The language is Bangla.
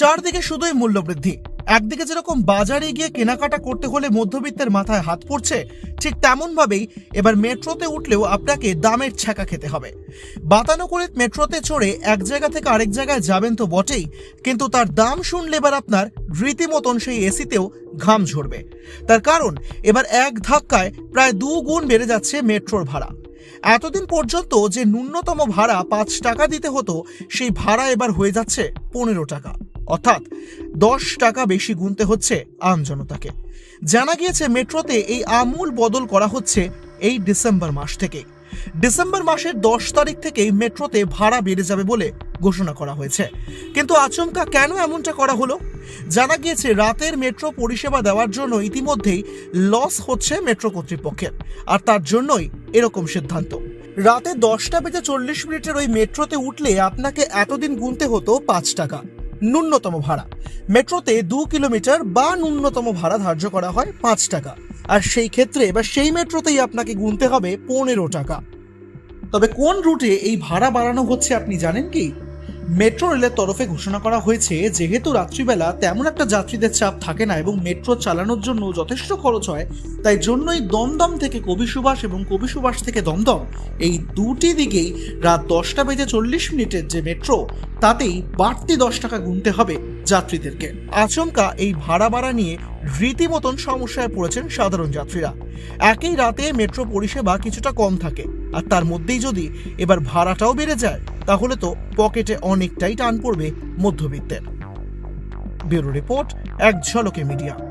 চারদিকে শুধুই মূল্যবৃদ্ধি। একদিকে যেরকম বাজারে গিয়ে কেনাকাটা করতে হলে মধ্যবিত্তের মাথায় হাত পড়ছে, ঠিক তেমনভাবেই এবার মেট্রোতে উঠলেও আপনাকে দামের ছ্যাঁকা খেতে হবে। বাতানুকূলিত মেট্রোতে চড়ে এক জায়গা থেকে আরেক জায়গায় যাবেন তো বটেই, কিন্তু তার দাম শুনলে এবার আপনার রীতিমতন সেই এসিতেও ঘাম ঝরবে। তার কারণ, এবার এক ধাক্কায় প্রায় দু গুণ বেড়ে যাচ্ছে মেট্রোর ভাড়া। এতদিন পর্যন্ত যে ন্যূনতম ভাড়া পাঁচ টাকা দিতে হতো, সেই ভাড়া এবার হয়ে যাচ্ছে পনেরো টাকা। অর্থাৎ দশ টাকা বেশি গুনতে হচ্ছে আম জনতাকে। জানা গিয়েছে মেট্রোতে এই আমূল বদল করা হচ্ছে এই ডিসেম্বর মাস থেকে। ডিসেম্বর মাসের দশ তারিখ থেকেই মেট্রোতে ভাড়া বেড়ে যাবে বলে ঘোষণা করা হয়েছে। কিন্তু আচমকা কেন এমনটা করা হলো? জানা গিয়েছে, রাতের মেট্রো পরিষেবা দেওয়ার জন্য ইতিমধ্যেই লস হচ্ছে মেট্রো কর্তৃপক্ষের, আর তার জন্যই এরকম সিদ্ধান্ত। রাতে দশটা বেজে চল্লিশ মিনিটের ওই মেট্রোতে উঠলে আপনাকে এতদিন গুনতে হতো পাঁচ টাকা, ন্যূনতম ভাড়া। মেট্রোতে দু কিলোমিটার বা ন্যূনতম ভাড়া ধার্য করা হয় পাঁচ টাকা, আর সেই ক্ষেত্রে বা সেই মেট্রোতেই আপনাকে গুনতে হবে পনেরো টাকা। তবে কোন রুটে এই ভাড়া বাড়ানো হচ্ছে আপনি জানেন কি? মেট্রো রেলের তরফে ঘোষণা করা হয়েছে, যেহেতু রাত্রিবেলা তেমন একটা যাত্রীদের চাপ থাকে না এবং মেট্রো চালানোর জন্য যথেষ্ট খরচ হয়, তাই জন্যই দমদম থেকে কবি সুভাষ এবং কবি সুভাষ থেকে দমদম এই দুটি দিকেই রাত দশটা বেজে চল্লিশ মিনিটের যে মেট্রো, তাতেই বাড়তি দশ টাকা গুনতে হবে যাত্রীদেরকে। আচমকা এই ভাড়া বাড়া নিয়ে রীতিমতন সমস্যায় পড়েছেন সাধারণ যাত্রীরা। একই রাতে মেট্রো পরিষেবা কিছুটা কম থাকে। আর তার মধ্যেই যদি এবার ভাড়াটাও বেড়ে যায়, তাহলে তো পকেটে অনেকটাই টান পড়বে মধ্যবিত্তের। ব্যুরো রিপোর্ট, এক ঝলকে মিডিয়া।